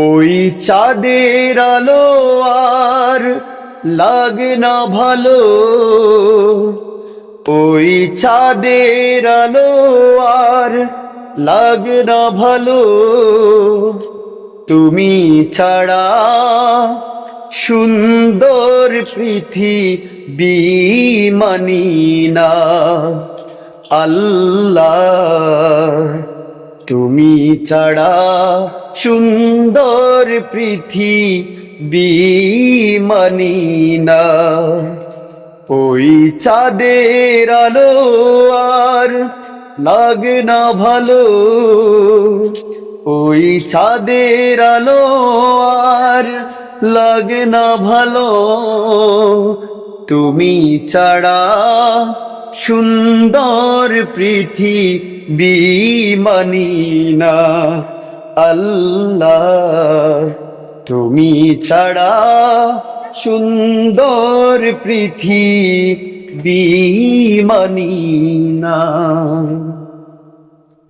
ওই চাঁদের আলো আর লাগে না ভালো। ওই চাঁদের আলো আর লাগে না ভালো। তুমি ছাড়া সুন্দর পৃথিবী মানি না। আল্লাহ তুমি ছাড়া সুন্দর পৃথিবী না। ওই চাঁদের আলো আর লাগে না ভালো। ওই চাঁদের আলো আর লাগে না ভালো। তুমি ছাড়া সুন্দর পৃথিবী মানি না। আল্লাহ তুমি ছাড়া সুন্দর পৃথিবী মানি না।